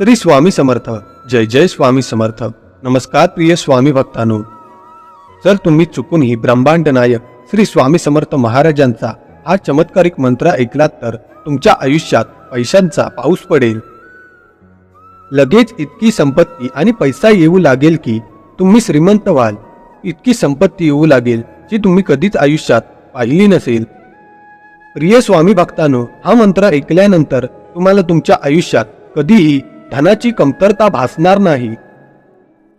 श्री स्वामी समर्थ. जय जय स्वामी समर्थ. नमस्कार प्रिय स्वामी भक्तांनो. जर तुम्ही चुकूनही ब्रह्मांड नायक श्री स्वामी समर्थ महाराजांचा हा चमत्कारिक मंत्र ऐकलात तर तुमच्या आयुष्यात पैशांचा पाऊस पडेल. लगेच इतकी संपत्ती आणि पैसा येऊ लागेल की तुम्ही श्रीमंत व्हाल. इतकी संपत्ती येऊ लागेल जी तुम्ही कधीच आयुष्यात पाहिली नसेल. प्रिय स्वामी भक्तानो हा मंत्र ऐकल्यानंतर तुम्हाला तुमच्या आयुष्यात कधीही धनाची कमतरता भासणार नाही.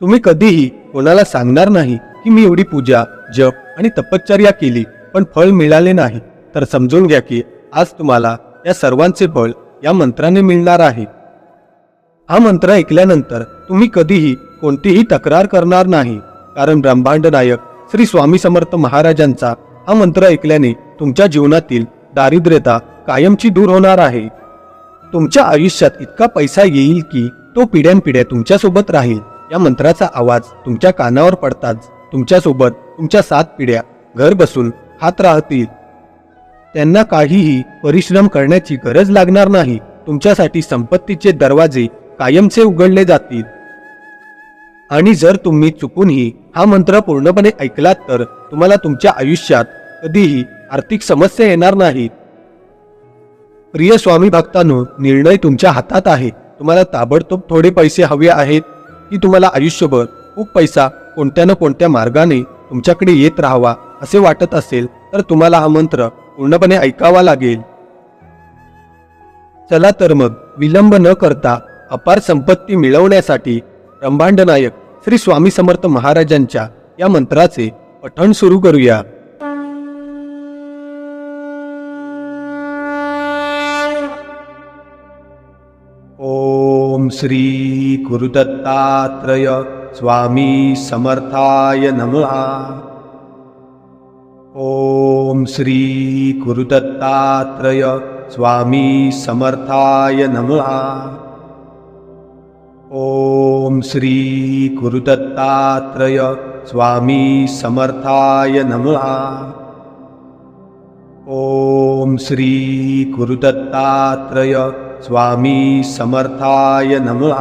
तुम्ही कधीही कोणाला सांगणार नाही की मी एवढी पूजा जप आणि तपश्चर्या केली पण फळ मिळाले नाही. तर समजून घ्या की आज तुम्हाला या सर्वांचे फळ या मंत्राने मिळणार आहे. हा मंत्र ऐकल्यानंतर तुम्ही कधीही कोणतीही तक्रार करणार नाही. कारण ब्रह्मांड नायक श्री स्वामी समर्थ महाराजांचा हा मंत्र ऐकल्याने तुमच्या जीवनातील दारिद्र्यता कायमची दूर होणार आहे. तुमच्या आयुष्यात इतका पैसा येईल की तो पिढ्यानपिढ्या तुमच्यासोबत राहील. या मंत्राचा आवाज तुमच्या कानावर पडताच तुमच्यासोबत तुमच्या सात पिढ्या घर बसून हात राहतील. त्यांना काहीही परिश्रम करण्याची गरज लागणार नाही. तुमच्यासाठी संपत्तीचे दरवाजे कायमचे उघडले जातील. आणि जर तुम्ही चुकूनही हा मंत्र पूर्णपणे ऐकलात तर तुम्हाला तुमच्या आयुष्यात कधीही आर्थिक समस्या येणार नाहीत. प्रिय स्वामी भक्तांनो निर्णय तुमच्या हातात आहे. तुम्हाला ताबडतोब थोडे पैसे हवे आहेत की तुम्हाला आयुष्यभर खूप पैसा कोणत्या ना कोणत्या मार्गाने तुमच्याकडे येत राहावा असे वाटत असेल तर तुम्हाला हा मंत्र पूर्णपणे ऐकावा लागेल. चला तर मग विलंब न करता अपार संपत्ती मिळवण्यासाठी ब्रह्मांड नायक श्री स्वामी समर्थ महाराजांच्या या मंत्राचे पठण सुरू करूया. श्री गुरुदत्तात्रय स्वामी समर्थाय नमः। ओम श्री गुरुदत्तात्रय स्वामी समर्थाय नमः। ओम श्री गुरुदत्तात्रय स्वामी समर्थाय नमः। ओम श्री गुरुदत्तात्रय स्वामी समर्थाय नमः।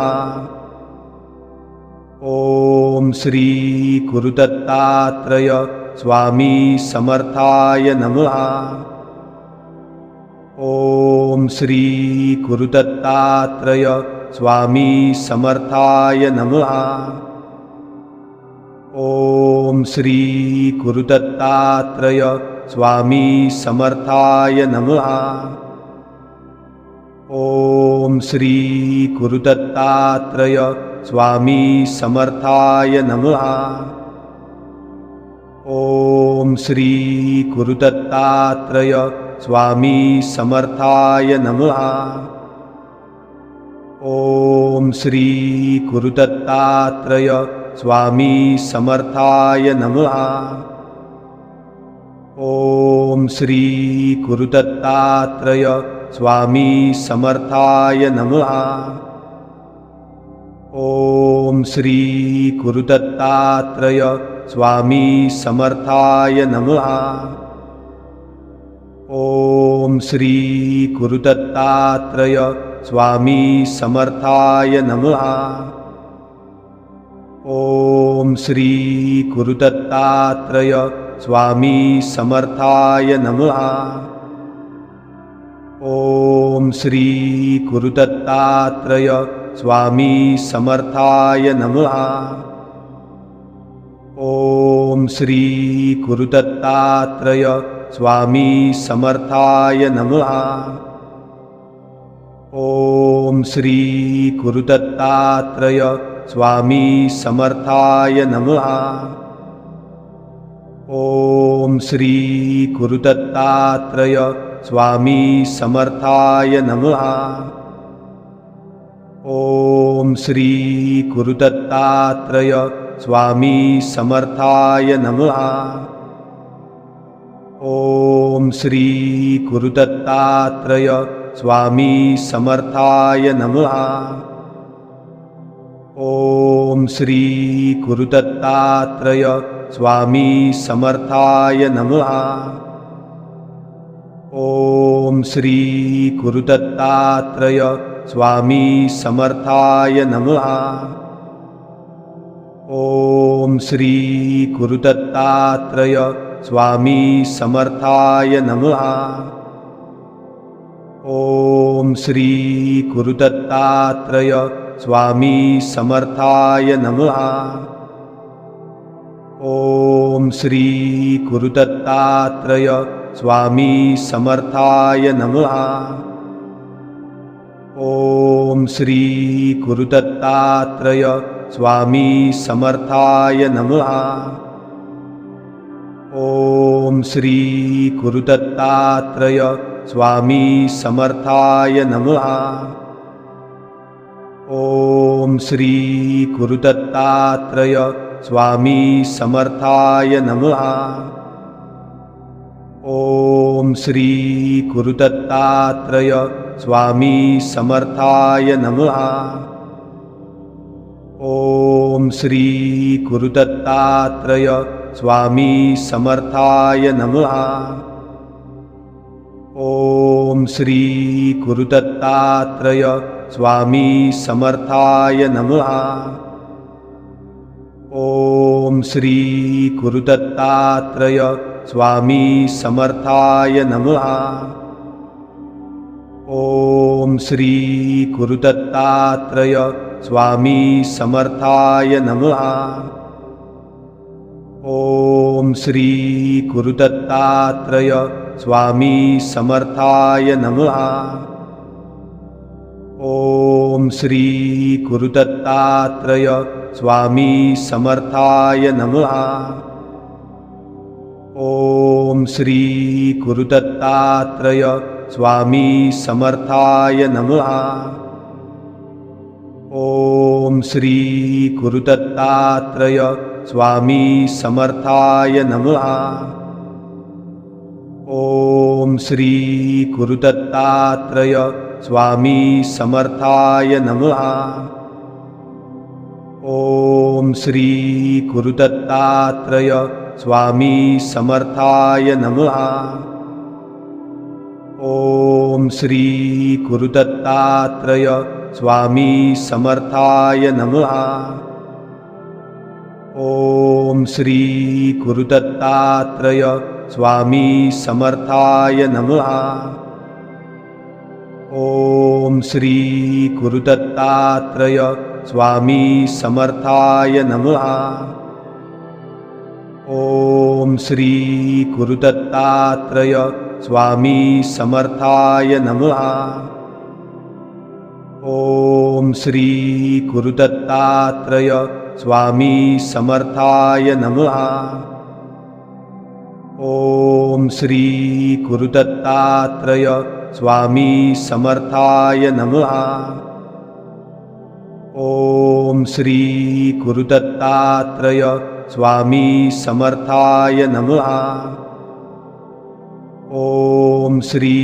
ओम श्री गुरुदत्तात्रय स्वामी समर्थाय नमः। ओम श्री गुरुदत्तात्रय स्वामी समर्थाय नमः। ओम श्री गुरुदत्तात्रय स्वामी समर्थाय नमः ओम श्री गुरुदत्तात्रय स्वामी समर्थाय नमः। ओम श्री गुरुदत्तात्रय स्वामी समर्थाय नमः। ओम श्री गुरुदत्तात्रय स्वामी समर्थाय नमः। ओम श्री गुरुदत्तात्रय स्वामी समर्थाय नमः। ओम श्री गुरुदत्तात्रय स्वामी समर्थाय नमः। ओम श्री गुरुदत्तात्रय स्वामी समर्थाय नमः। ओम श्री गुरुदत्तात्रय स्वामी समर्थाय नमः ओम श्री गुरुदत्तात्रय स्वामी समर्थाय नमः। ओम श्री गुरुदत्तात्रय स्वामी समर्थाय नमः। ओम श्री गुरुदत्तात्रय स्वामी समर्थाय नमः। ओम श्री गुरुदत्तात्रय स्वामी समर्थाय नमः। ओम श्री गुरुदत्तात्रय स्वामी समर्थाय नमः। ओम श्री गुरुदत्तात्रय स्वामी समर्थाय नमः। ओम श्री गुरुदत्तात्रय स्वामी समर्थाय नमः ॐ श्रीरुतत्तात्रय स्वामी समर्थाय नमः। ॐ श्रीरुय स्वामी समर्थाय नमः। ॐ श्रीरुत्रय स्वामी समर्थाय नमः। ॐ श्री कुरुतत्तात्रय स्वामी समर्थाय नमः। ॐ श्री गुरुदत्तात्रय स्वामी समर्थाय नमः। ॐ श्री गुरुदत्तात्रय स्वामी समर्थाय नमः। ॐ श्री गुरुदत्तात्रय स्वामी समर्थाय नमः ॐ श्री गुरुदत्तात्रय स्वामी समर्थाय नमः। ॐ श्री गुरुदत्तात्रय स्वामी समर्थाय नमः। ॐ श्री गुरुदत्तात्रय स्वामी समर्थाय नमः। ॐ श्री गुरुदत्तात्रय स्वामी समर्थाय नमः। ॐ श्री गुरुदत्तात्रय स्वामी समर्थाय नमः। ॐ श्री गुरुदत्तात्रय स्वामी समर्थाय नमः। ॐ श्री गुरुदत्तात्रय स्वामी समर्थाय नमः ॐ श्री गुरुदत्तात्रय स्वामी समर्थाय नमः। ॐ श्री गुरुदत्तात्रय स्वामी समर्थाय नमः। ॐ श्री गुरुदत्तात्रय स्वामी समर्थाय नमः। ॐ श्री गुरुदत्तात्रय स्वामी समर्थाय नमः। ॐ श्री गुरुदत्तात्रय स्वामी समर्थाय नमः। ॐ श्री गुरुदत्तात्रय स्वामी समर्थाय नमः। ॐ श्री गुरुदत्तात्रय स्वामी समर्थाय नमः ॐ श्री गुरुदत्तात्रय स्वामी समर्थाय नमः। ॐ श्री गुरुदत्तात्रय स्वामी समर्थाय नमः। ॐ श्री गुरुदत्तात्रय स्वामी समर्थाय नमः। ॐ श्री गुरुदत्तात्रय स्वामी समर्थाय नमः। ॐ श्री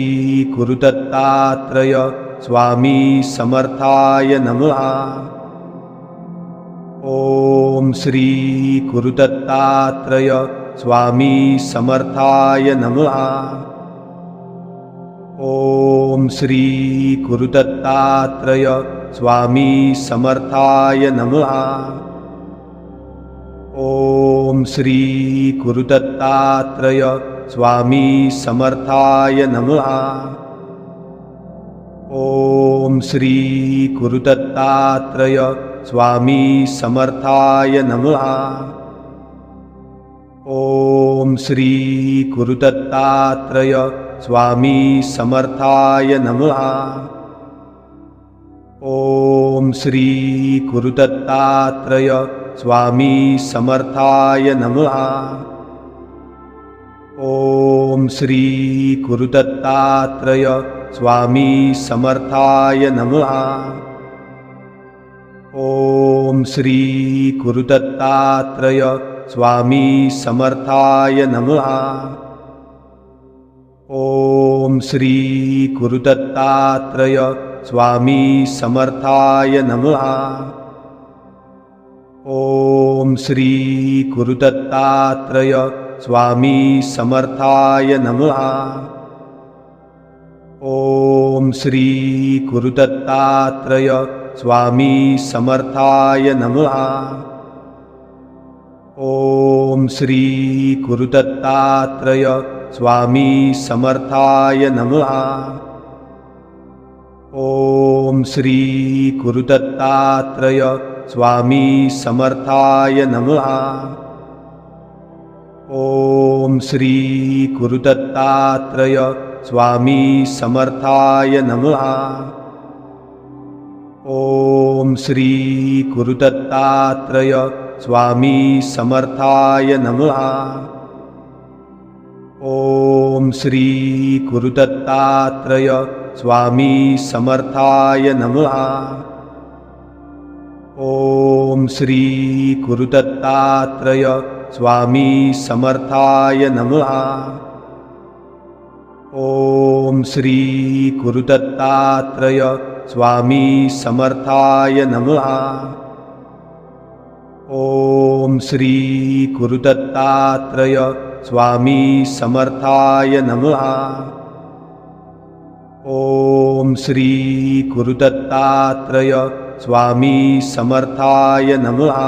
गुरुदत्तात्रय स्वामी समर्थाय नमः। ॐ श्री गुरुदत्तात्रय स्वामी समर्थाय नमः। ॐ श्री गुरुदत्तात्रय स्वामी समर्थाय नमः ॐ श्री गुरुदत्तात्रय स्वामी समर्थाय नमः। ॐ श्री गुरुदत्तात्रय स्वामी समर्थाय नमः। ॐ श्री गुरुदत्तात्रय स्वामी समर्थाय नमः। ॐ श्री गुरुदत्तात्रय स्वामी समर्थाय नमः। ॐ श्री गुरुदत्तात्रय स्वामी समर्थाय नमः। ॐ श्री गुरुदत्तात्रय स्वामी समर्थाय नमः। ॐ श्री गुरुदत्तात्रय स्वामी समर्थाय नमः श्रीगुरुदत्तात्रय स्वामी समर्थाय नमः। ॐ श्री समर्थाय नमः। ॐ श्रीरुय स्वामी समर्थाय नमः। ॐ श्री कुरुतत्तात्रय स्वामी समर्थाय नमः। ॐ श्री गुरुदत्तात्रय स्वामी समर्थाय नमः। ॐ श्री गुरुदत्तात्रय स्वामी समर्थाय नमः। ॐ श्री गुरुदत्तात्रय स्वामी समर्थाय नमः ॐ श्री गुरुदत्तात्रय स्वामी समर्थाय नमः। ॐ श्री गुरुदत्तात्रय स्वामी समर्थाय नमः। ॐ श्री गुरुदत्तात्रय स्वामी समर्थाय नमः। ॐ श्री गुरुदत्तात्रय स्वामी समर्थाय नमः।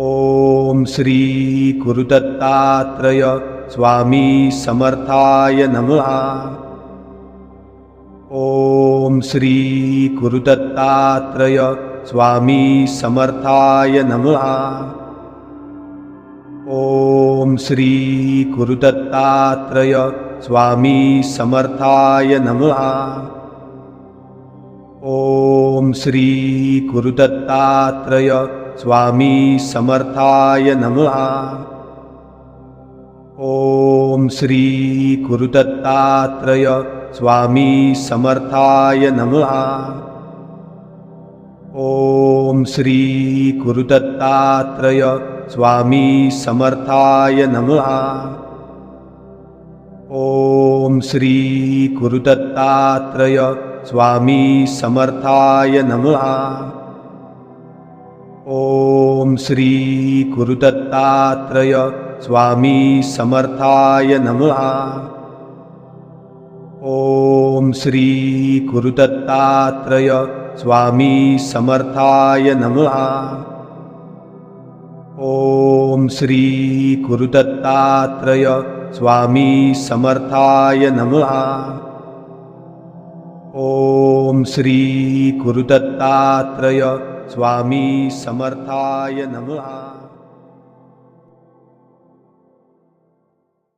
ॐ श्री गुरुदत्तात्रय स्वामी समर्थाय नमः। ॐ श्री गुरुदत्तात्रय स्वामी समर्थाय नमः। ॐ श्री गुरुदत्तात्रय स्वामी समर्थाय नमः ॐ श्री गुरुदत्तात्रय स्वामी समर्थाय नमः। ॐ श्री गुरुदत्तात्रय स्वामी समर्थाय नमः। ॐ श्री गुरुदत्तात्रय स्वामी समर्थाय नमः। ॐ श्री गुरुदत्तात्रय स्वामी समर्थाय नमः। ॐ श्री गुरुदत्तात्रय स्वामी समर्थाय नमः। ॐ श्री गुरुदत्तात्रय स्वामी समर्थाय नमः। ॐ श्री गुरुदत्तात्रय स्वामी समर्थाय नमः ॐ श्री गुरुदत्तात्रय स्वामी समर्थाय नमः